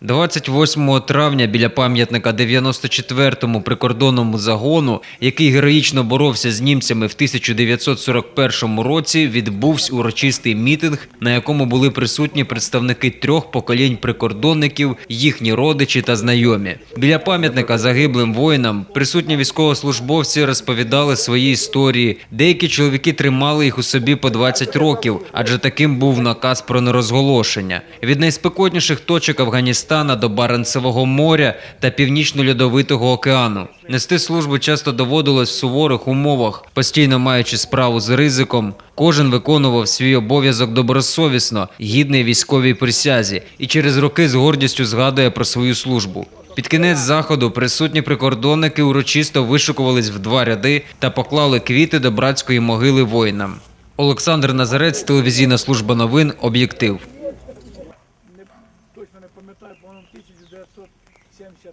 28 травня біля пам'ятника 94-му прикордонному загону, який героїчно боровся з німцями в 1941 році, відбувся урочистий мітинг, на якому були присутні представники трьох поколінь прикордонників, їхні родичі та знайомі. Біля пам'ятника загиблим воїнам присутні військовослужбовці розповідали свої історії. Деякі чоловіки тримали їх у собі по 20 років, адже таким був наказ про нерозголошення. Від найспекотніших точок Афганістана до Баренцевого моря та північно-льодовитого океану. Нести службу часто доводилось в суворих умовах, постійно маючи справу з ризиком. Кожен виконував свій обов'язок добросовісно, гідний військовій присязі, і через роки з гордістю згадує про свою службу. Під кінець заходу присутні прикордонники урочисто вишикувались в два ряди та поклали квіти до братської могили воїнам. Олександр Назарець, телевізійна служба новин, об'єктив. Точно не пам'ятаю, по-моєму, 1970